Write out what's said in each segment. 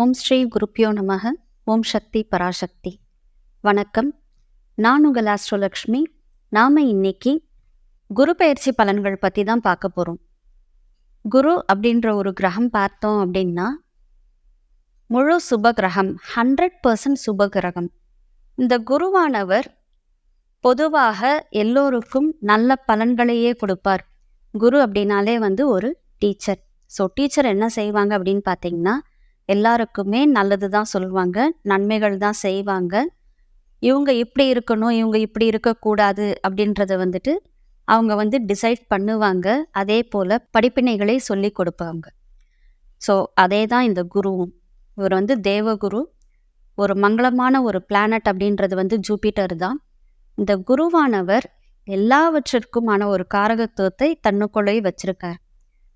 ஓம் ஸ்ரீ குருப்பியோ நமக. ஓம் சக்தி பராசக்தி. வணக்கம். நான் உங்கள் ஆஸ்ட்ரோலக்ஷ்மி நாம் இன்னைக்கு குரு பயிற்சி பலன்கள் பற்றி தான் பார்க்க போகிறோம் குரு அப்படின்ற ஒரு கிரகம் பார்த்தோம் அப்படின்னா முழு சுப கிரகம் ஹண்ட்ரட் பர்சன்ட் சுப கிரகம். இந்த குருவானவர் பொதுவாக எல்லோருக்கும் நல்ல பலன்களையே கொடுப்பார். குரு அப்படின்னாலே வந்து ஒரு டீச்சர். ஸோ டீச்சர் என்ன செய்வாங்க அப்படின்னு பார்த்தீங்கன்னா எல்லாருக்குமே நல்லது தான் சொல்லுவாங்க நன்மைகள் தான் செய்வாங்க. இவங்க இப்படி இருக்கணும் இவங்க இப்படி இருக்கக்கூடாது அப்படின்றத வந்துட்டு அவங்க வந்து டிசைட் பண்ணுவாங்க. அதே போல் படிப்பினைகளை சொல்லி கொடுப்பாங்க. ஸோ அதே தான் இந்த குருவும். இவர் வந்து தேவகுரு. ஒரு மங்களமான ஒரு பிளானட் அப்படின்றது வந்து ஜூபிட்டர் தான். இந்த குருவானவர் எல்லாவற்றிற்குமான ஒரு காரகத்துவத்தை தன்னுக்குள்ளே வச்சிருக்கார்.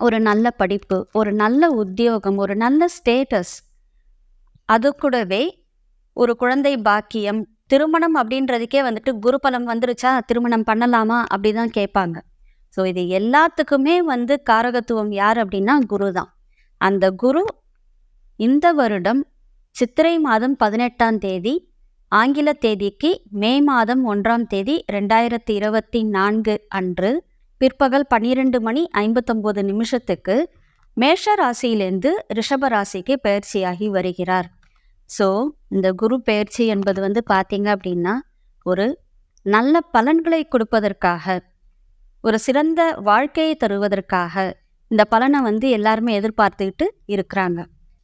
ஒரு நல்ல படிப்பு ஒரு நல்ல உத்தியோகம் ஒரு நல்ல ஸ்டேட்டஸ் அது கூடவே ஒரு குழந்தை பாக்கியம் திருமணம் அப்படின்றதுக்கே வந்துட்டு குருபலம் வந்துருச்சா திருமணம் பண்ணலாமா அப்படி தான் கேட்பாங்க. ஸோ இது எல்லாத்துக்குமே வந்து காரகத்துவம் யார் அப்படின்னா குரு தான் அந்த குரு இந்த வருடம் சித்திரை மாதம் பதினெட்டாம் தேதி ஆங்கில தேதிக்கு மே மாதம் ஒன்றாம் தேதி ரெண்டாயிரத்தி இருபத்தி நான்கு அன்று பிற்பகல் பன்னிரெண்டு மணி ஐம்பத்தொம்போது நிமிஷத்துக்கு மேஷ ராசியிலேருந்து ரிஷப ராசிக்கு பயிற்சியாகி வருகிறார். ஸோ இந்த குரு பயிற்சி என்பது வந்து பார்த்தீங்க அப்படின்னா ஒரு நல்ல பலன்களை கொடுப்பதற்காக ஒரு சிறந்த வாழ்க்கையை தருவதற்காக இந்த பலனை வந்து எல்லாருமே எதிர்பார்த்துக்கிட்டு இருக்கிறாங்க.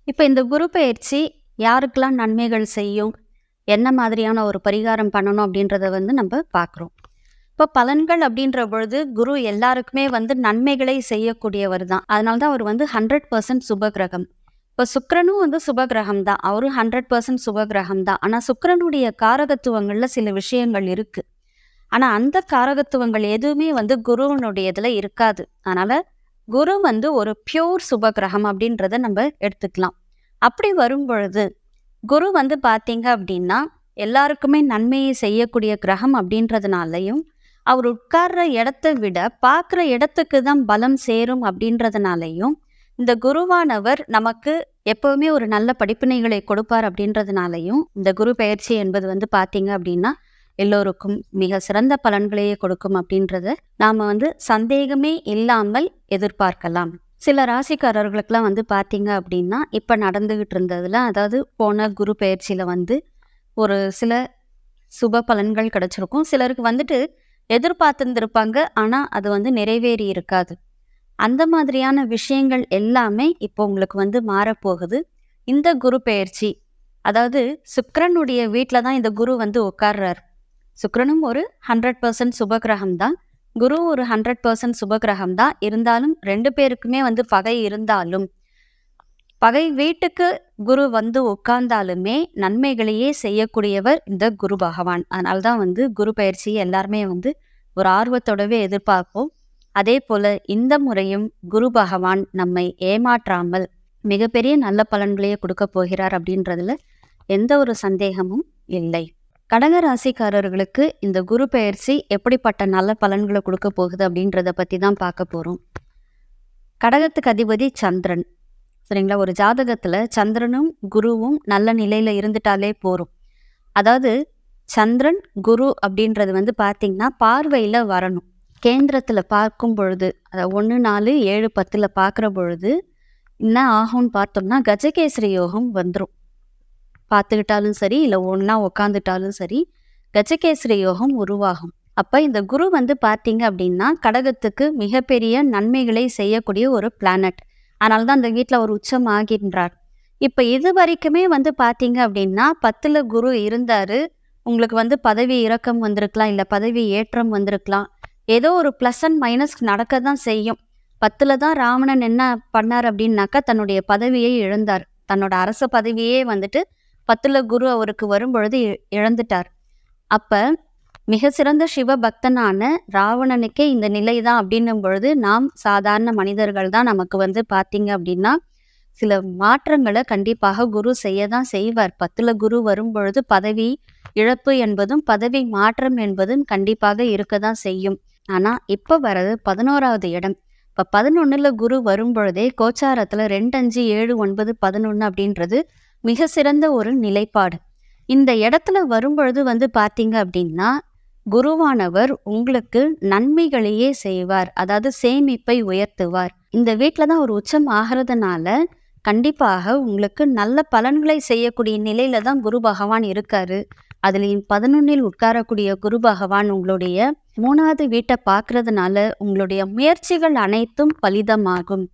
இப்போ இந்த குரு பயிற்சி யாருக்கெல்லாம் நன்மைகள் செய்யும் என்ன மாதிரியான ஒரு பரிகாரம் பண்ணணும் அப்படின்றத வந்து நம்ம பார்க்குறோம். இப்போ பலன்கள் அப்படின்ற பொழுது குரு எல்லாருக்குமே வந்து நன்மைகளை செய்யக்கூடியவர் தான் அதனால தான் அவர் வந்து ஹண்ட்ரட் பர்சன்ட் சுபகிரகம். இப்போ சுக்கிரனும் வந்து சுபகிரகம் தான் அவரும் ஹண்ட்ரட் பர்சன்ட் சுபகிரகம் தான் ஆனால் சுக்கரனுடைய காரகத்துவங்களில் சில விஷயங்கள் இருக்குது ஆனால் அந்த காரகத்துவங்கள் எதுவுமே வந்து குருவனுடைய இதில் இருக்காது. அதனால் குரு வந்து ஒரு பியூர் சுபகிரகம் அப்படின்றத நம்ம எடுத்துக்கலாம். அப்படி வரும் பொழுது குரு வந்து பார்த்தீங்க அப்படின்னா எல்லாருக்குமே நன்மையை செய்யக்கூடிய கிரகம் அப்படின்றதுனாலையும் அவர் உட்கார்ற இடத்த விட பார்க்குற இடத்துக்கு தான் பலம் சேரும் அப்படின்றதுனாலையும் இந்த குருவானவர் நமக்கு எப்பவுமே ஒரு நல்ல படிப்பினைகளை கொடுப்பார் அப்படின்றதுனாலையும் இந்த குரு பயிற்சி என்பது வந்து பார்த்தீங்க அப்படின்னா எல்லோருக்கும் மிக சிறந்த பலன்களையே கொடுக்கும் அப்படின்றத நாம் வந்து சந்தேகமே இல்லாமல் எதிர்பார்க்கலாம். சில ராசிக்காரர்களுக்கெல்லாம் வந்து பார்த்தீங்க அப்படின்னா இப்போ நடந்துகிட்டு இருந்ததில் அதாவது போன குரு பயிற்சியில் வந்து ஒரு சில சுப பலன்கள் கிடச்சிருக்கும். சிலருக்கு வந்துட்டு எதிர்பார்த்துருந்துருப்பாங்க. ஆனால் அது வந்து நிறைவேறி இருக்காது. அந்த மாதிரியான விஷயங்கள் எல்லாமே இப்போ உங்களுக்கு வந்து மாறப்போகுது. இந்த குரு பெயர்ச்சி அதாவது சுக்ரனுடைய வீட்டில் தான் இந்த குரு வந்து உட்கார்றார். சுக்ரனும் ஒரு ஹண்ட்ரட் பர்சன்ட் சுபகிரகம் தான். குரு ஒரு ஹண்ட்ரட் பர்சன்ட் சுபகிரகம் தான். இருந்தாலும் ரெண்டு பேருக்குமே வந்து பகை இருந்தாலும் பகை வீட்டுக்கு குரு வந்து உட்கார்ந்தாலுமே நன்மைகளையே செய்யக்கூடியவர் இந்த குரு பகவான். அதனால தான் வந்து குரு பயிற்சியை எல்லாருமே வந்து ஒரு ஆர்வத்தோடவே எதிர்பார்ப்போம். அதே போல இந்த முறையும் குரு பகவான் நம்மை ஏமாற்றாமல் மிகப்பெரிய நல்ல பலன்களையே கொடுக்க போகிறார் அப்படின்றதுல எந்த ஒரு சந்தேகமும் இல்லை. கடக ராசிக்காரர்களுக்கு இந்த குரு பெயர்ச்சி எப்படிப்பட்ட நல்ல பலன்களை கொடுக்க போகுது அப்படின்றத பற்றி தான் பார்க்க போகிறோம் கடகத்துக்கு அதிபதி சந்திரன். சரிங்களா? ஒரு ஜாதகத்தில் சந்திரனும் குருவும் நல்ல நிலையில் இருந்துட்டாலே போகும் அதாவது சந்திரன் குரு அப்படின்றது வந்து பார்த்திங்கன்னா பார்வையில் வரணும். கேந்திரத்தில் பார்க்கும் பொழுது அதாவது ஒன்று நாலு ஏழு பத்தில் பார்க்குற பொழுது என்ன ஆகும்னு பார்த்தோம்னா கஜகேசரி யோகம் வந்துடும் பார்த்துக்கிட்டாலும் சரி இல்லை ஒன்றா உக்காந்துட்டாலும் சரி கஜகேசரி யோகம் உருவாகும். அப்போ இந்த குரு வந்து பார்த்தீங்க அப்படின்னா கடகத்துக்கு மிகப்பெரிய நன்மைகளை செய்யக்கூடிய ஒரு பிளானட் அதனால தான் அந்த வீட்டில் ஒரு உச்சம் ஆகின்றார். இப்போ இது வரைக்குமே வந்து பார்த்தீங்க அப்படின்னா பத்தில் குரு இருந்தார். உங்களுக்கு வந்து பதவி இறக்கம் வந்திருக்கலாம் இல்லை பதவி ஏற்றம் வந்திருக்கலாம். ஏதோ ஒரு ப்ளஸ் அண்ட் மைனஸ் நடக்க தான் செய்யும். பத்தில் தான் ராவணன் என்ன பண்ணார் அப்படின்னாக்கா தன்னுடைய பதவியை இழந்தார். தன்னோட அரச பதவியே வந்துட்டு பத்தில் குரு அவருக்கு வரும்பொழுது இ- இழந்துட்டார். அப்போ மிக சிறந்த சிவ பக்தனான ராவணனுக்கே இந்த நிலை தான் அப்படின்னும் பொழுது நாம் சாதாரண மனிதர்கள் தான் நமக்கு வந்து பார்த்தீங்க அப்படின்னா சில மாற்றங்களை கண்டிப்பாக குரு செய்ய தான் செய்வார். பத்துல குரு வரும் பொழுது பதவி இழப்பு என்பதும் பதவி மாற்றம் என்பதும் கண்டிப்பாக இருக்க தான் செய்யும். ஆனால் இப்போ வர்றது பதினோராவது இடம். இப்போ பதினொன்றில் குரு வரும்பொழுதே கோச்சாரத்தில் ரெண்டு அஞ்சு ஏழு ஒன்பது பதினொன்று அப்படின்றது மிக சிறந்த ஒரு நிலைப்பாடு. இந்த இடத்துல வரும்பொழுது வந்து பார்த்தீங்க அப்படின்னா குருவானவர் உங்களுக்கு நன்மைகளையே செய்வார் அதாவது சேமிப்பை உயர்த்துவார். இந்த வீட்டில் தான் ஒரு உச்சம் ஆகிறதுனால கண்டிப்பாக உங்களுக்கு நல்ல பலன்களை செய்யக்கூடிய நிலையில தான் குரு பகவான் இருக்காரு. அதுலேயும் பதினொன்னில் உட்காரக்கூடிய குரு பகவான் உங்களுடைய மூணாவது வீட்டை பார்க்கறதுனால உங்களுடைய முயற்சிகள் அனைத்தும் பலிதமாகும்.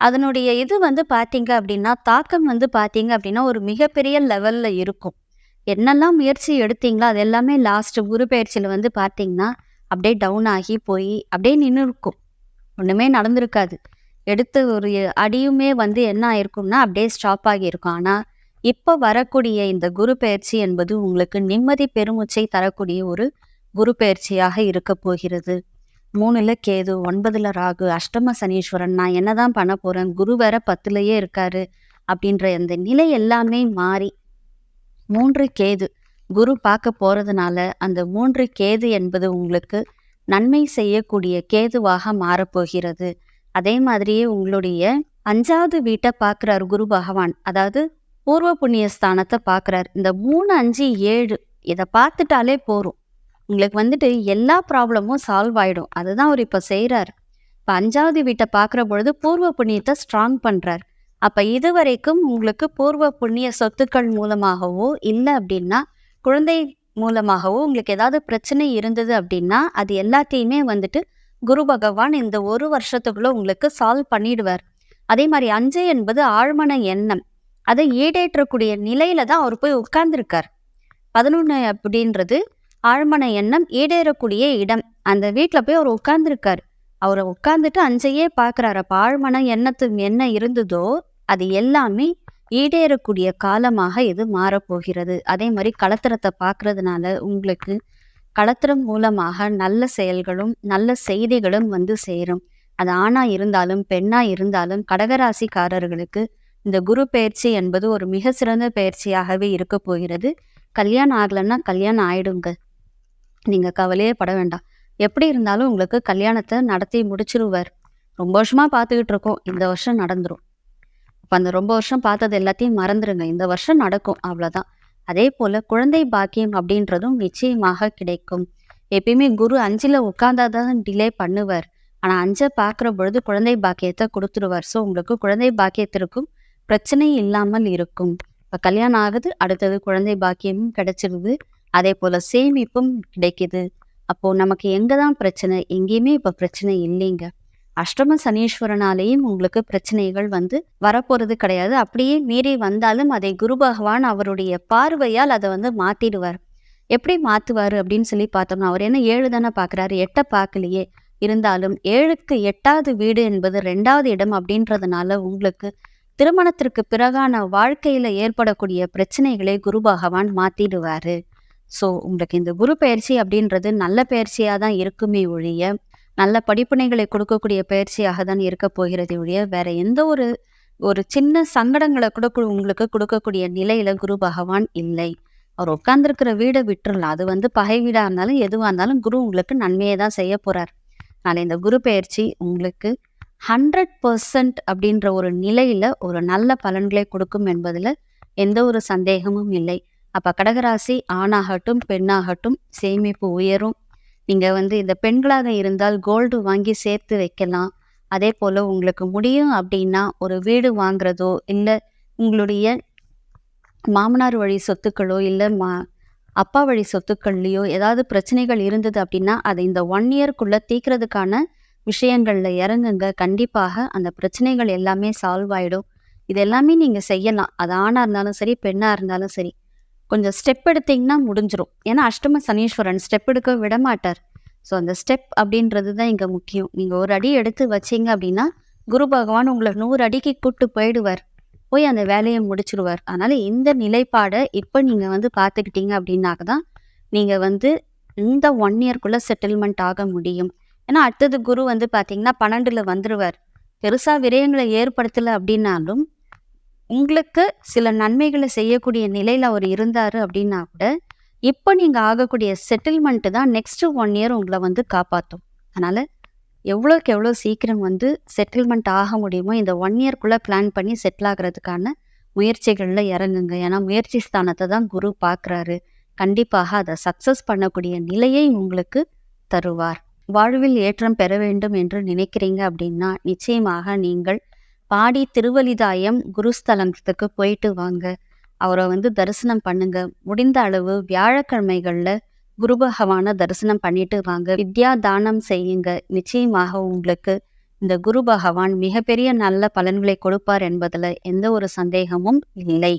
அதனுடைய இது வந்து பார்த்தீங்க அப்படின்னா தாக்கம் வந்து பார்த்தீங்க அப்படின்னா ஒரு மிகப்பெரிய லெவலில் இருக்கும். என்னெல்லாம் முயற்சி எடுத்தீங்களோ அது எல்லாமே லாஸ்ட் குரு பயிற்சியில் வந்து பார்த்தீங்கன்னா அப்படியே டவுன் ஆகி போய் அப்படியே நின்று இருக்கும் ஒன்றுமே நடந்திருக்காது. எடுத்த ஒரு அடியுமே வந்து என்ன ஆயிருக்கும்னா அப்படியே ஸ்டாப் ஆகியிருக்கும். ஆனால் இப்போ வரக்கூடிய இந்த குரு பயிற்சி என்பது உங்களுக்கு நிம்மதி பெருமூச்சை தரக்கூடிய ஒரு குரு பயிற்சியாக இருக்க போகிறது. மூணுல கேது ஒன்பதுல ராகு அஷ்டம சனீஸ்வரன் நான் என்னதான் பண்ண போறேன் குரு வேற பத்துலயே இருக்காரு அப்படின்ற அந்த நிலை எல்லாமே மாறி மூன்று கேது. குரு பார்க்க போறதுனால அந்த மூன்று கேது என்பது உங்களுக்கு நன்மை செய்யக்கூடிய கேதுவாக மாறப்போகிறது அதே மாதிரியே உங்களுடைய அஞ்சாவது வீட்டை பார்க்குறார் குரு பகவான். அதாவது பூர்வ புண்ணிய ஸ்தானத்தை பார்க்குறார். இந்த மூணு அஞ்சு ஏழு இதை பார்த்துட்டாலே போதும். உங்களுக்கு வந்துட்டு எல்லா ப்ராப்ளமும் சால்வ் ஆயிடும். அதுதான் அவர் இப்போ செய்கிறார் இப்போ அஞ்சாவது வீட்டை பார்க்குற பொழுது பூர்வ புண்ணியத்தை ஸ்ட்ராங் பண்ணுறார் அப்போ இதுவரைக்கும் உங்களுக்கு பூர்வ புண்ணிய சொத்துக்கள் மூலமாகவோ இல்லை அப்படின்னா குழந்தை மூலமாகவோ உங்களுக்கு ஏதாவது பிரச்சனை இருந்தது அப்படின்னா அது எல்லாத்தையுமே வந்துட்டு குரு பகவான் இந்த ஒரு வருஷத்துக்குள்ள உங்களுக்கு சால்வ் பண்ணிடுவார். அதே மாதிரி அஞ்சு என்பது ஆழ்மன எண்ணம். அதை ஈடேற்றக்கூடிய நிலையில தான் அவர் போய் உட்கார்ந்துருக்கார். பதினொன்று அப்படின்றது ஆழ்மன எண்ணம் ஈடேறக்கூடிய இடம். அந்த வீட்டில் போய் அவர் உட்கார்ந்துருக்கார். அவரை உட்காந்துட்டு அஞ்சையே பார்க்குறாரு. அப்போ ஆழ்மன எண்ணத்து என்ன இருந்ததோ அது எல்லாமே ஈடேறக்கூடிய காலமாக இது மாறப்போகிறது. அதே மாதிரி களத்திரத்தை பார்க்கறதுனால உங்களுக்கு களத்திரம் மூலமாக நல்ல செயல்களும் நல்ல செய்திகளும் வந்து சேரும். அது ஆணா இருந்தாலும் பெண்ணா இருந்தாலும் கடகராசிக்காரர்களுக்கு இந்த குரு பயிற்சி என்பது ஒரு மிக சிறந்த பயிற்சியாகவே இருக்க போகிறது. கல்யாணம் ஆகலைன்னா கல்யாணம் ஆயிடுங்க. நீங்க கவலையே பட வேண்டாம். எப்படி இருந்தாலும் உங்களுக்கு கல்யாணத்தை நடத்தி முடிச்சிருவார். ரொம்ப வருஷமா பார்த்துக்கிட்டு இருக்கோம். இந்த வருஷம் நடந்துரும். அப்போ அந்த ரொம்ப வருஷம் பார்த்தது எல்லாத்தையும் மறந்துடுங்க இந்த வருஷம் நடக்கும். அவ்வளோதான் அதே போல குழந்தை பாக்கியம் அப்படின்றதும் நிச்சயமாக கிடைக்கும். எப்பயுமே குரு அஞ்சுல உட்காந்தாதான் டிலே பண்ணுவார். ஆனால் அஞ்சை பார்க்குற பொழுது குழந்தை பாக்கியத்தை கொடுத்துருவார் ஸோ உங்களுக்கு குழந்தை பாக்கியத்திற்கும் பிரச்சனை இல்லாமல் இருக்கும். இப்போ கல்யாணம் ஆகுது அடுத்தது குழந்தை பாக்கியமும் கிடைச்சிருது. அதே போல சேமிப்பும் கிடைக்குது. அப்போ நமக்கு எங்க தான் பிரச்சனை? எங்கேயுமே இப்போ பிரச்சனை இல்லைங்க. அஷ்டம சனீஸ்வரனாலேயும் உங்களுக்கு பிரச்சனைகள் வந்து வரப்போறது கிடையாது. அப்படியே மீறி வந்தாலும் அதை குரு பகவான் அவருடைய பார்வையால் அதை வந்து மாத்திடுவார். எப்படி மாத்துவாரு அப்படின்னு சொல்லி பார்த்தோம்னா அவர் என்ன ஏழு தானே பார்க்குறாரு? எட்டை பார்க்கலையே. இருந்தாலும் ஏழுக்கு எட்டாவது வீடு என்பது ரெண்டாவது இடம் அப்படின்றதுனால உங்களுக்கு திருமணத்திற்கு பிறகான வாழ்க்கையில ஏற்படக்கூடிய பிரச்சனைகளை குரு பகவான் மாத்திடுவாரு. ஸோ உங்களுக்கு இந்த குரு பயிற்சி அப்படின்றது நல்ல பயிற்சியாக தான் இருக்குமே ஒழிய நல்ல படிப்பினைகளை கொடுக்கக்கூடிய பயிற்சியாக தான் இருக்க போகிறது ஒழிய வேற எந்த ஒரு ஒரு சின்ன சங்கடங்களை கூட உங்களுக்கு கொடுக்கக்கூடிய நிலையில குரு பகவான் இல்லை. அவர் உட்கார்ந்துருக்கிற வீடை விட்டுறலாம். அது வந்து பகை வீடாக இருந்தாலும் எதுவாக இருந்தாலும் குரு உங்களுக்கு நன்மையை தான் செய்ய போறார். நாளை இந்த குரு பயிற்சி உங்களுக்கு ஹண்ட்ரட் பர்சன்ட் அப்படின்ற ஒரு நிலையில ஒரு நல்ல பலன்களை கொடுக்கும் என்பதில் எந்த ஒரு சந்தேகமும் இல்லை. அப்ப கடகராசி ஆணாகட்டும் பெண்ணாகட்டும் சேமிப்பு உயரும் நீங்கள் வந்து இந்த பெண்களாக இருந்தால் கோல்டு வாங்கி சேர்த்து வைக்கலாம். அதே போல் உங்களுக்கு முடியும் அப்படின்னா ஒரு வீடு வாங்குறதோ இல்லை உங்களுடைய மாமனார் வழி சொத்துக்களோ இல்லை மா அப்பா வழி சொத்துக்கள்லையோ ஏதாவது பிரச்சனைகள் இருந்தது அப்படின்னா அதை இந்த ஒன் இயர்க்குள்ளே தீக்கிறதுக்கான விஷயங்களில் இறங்குங்க. கண்டிப்பாக அந்த பிரச்சனைகள் எல்லாமே சால்வ் ஆகிடும் இது எல்லாமே நீங்கள் செய்யலாம். அது ஆணாக இருந்தாலும் சரி பெண்ணாக இருந்தாலும் சரி. கொஞ்சம் ஸ்டெப் எடுத்தீங்கன்னா முடிஞ்சிடும் ஏன்னா அஷ்டம சனீஸ்வரன் ஸ்டெப் எடுக்க விட மாட்டார் ஸோ அந்த ஸ்டெப் அப்படின்றது தான் இங்கே முக்கியம். நீங்கள் ஒரு அடி எடுத்து வச்சீங்க அப்படின்னா குரு பகவான் உங்களை நூறு அடிக்கு கூப்பிட்டு போயிடுவார். போய் அந்த வேலையை முடிச்சிடுவார் அதனால் இந்த நிலைப்பாடை இப்போ நீங்கள் வந்து பார்த்துக்கிட்டீங்க அப்படின்னாக்க தான் நீங்கள் வந்து இந்த ஒன் இயர்க்குள்ளே செட்டில்மெண்ட் ஆக முடியும். ஏன்னா அடுத்தது குரு வந்து பார்த்தீங்கன்னா பன்னெண்டில் வந்துடுவார் பெருசாக விரயங்களை ஏற்படுத்தலை அப்படின்னாலும் உங்களுக்கு சில நன்மைகளை செய்யக்கூடிய நிலையில் அவர் இருந்தாரு அப்படின்னா கூட இப்போ நீங்க ஆகக்கூடிய செட்டில்மெண்ட் தான் நெக்ஸ்ட்டு ஒன் இயர் உங்களை வந்து காப்பாற்றும் அதனால எவ்வளோக்கு எவ்வளோ சீக்கிரம் வந்து செட்டில்மெண்ட் ஆக முடியுமோ இந்த ஒன் இயர்க்குள்ளே பிளான் பண்ணி செட்டில் ஆகிறதுக்கான முயற்சிகளில் இறங்குங்க. ஏன்னா முயற்சி ஸ்தானத்தை தான் குரு பார்க்குறாரு. கண்டிப்பாக அதை சக்ஸஸ் பண்ணக்கூடிய நிலையை உங்களுக்கு தருவார். வாழ்வில் ஏற்றம் பெற வேண்டும் என்று நினைக்கிறீங்க அப்படின்னா நிச்சயமாக நீங்கள் பாடி திருவலிதாயம் குருஸ்தலத்துக்கு போயிட்டு வாங்க. அவரை வந்து தரிசனம் பண்ணுங்க. முடிந்த அளவு வியாழக்கிழமைகளில் குரு பகவானை தரிசனம் பண்ணிட்டு வாங்க. வித்யா தானம் செய்யுங்க. நிச்சயமாக உங்களுக்கு இந்த குரு பகவான் மிகப்பெரிய நல்ல பலன்களை கொடுப்பார் என்பதில் எந்த ஒரு சந்தேகமும் இல்லை.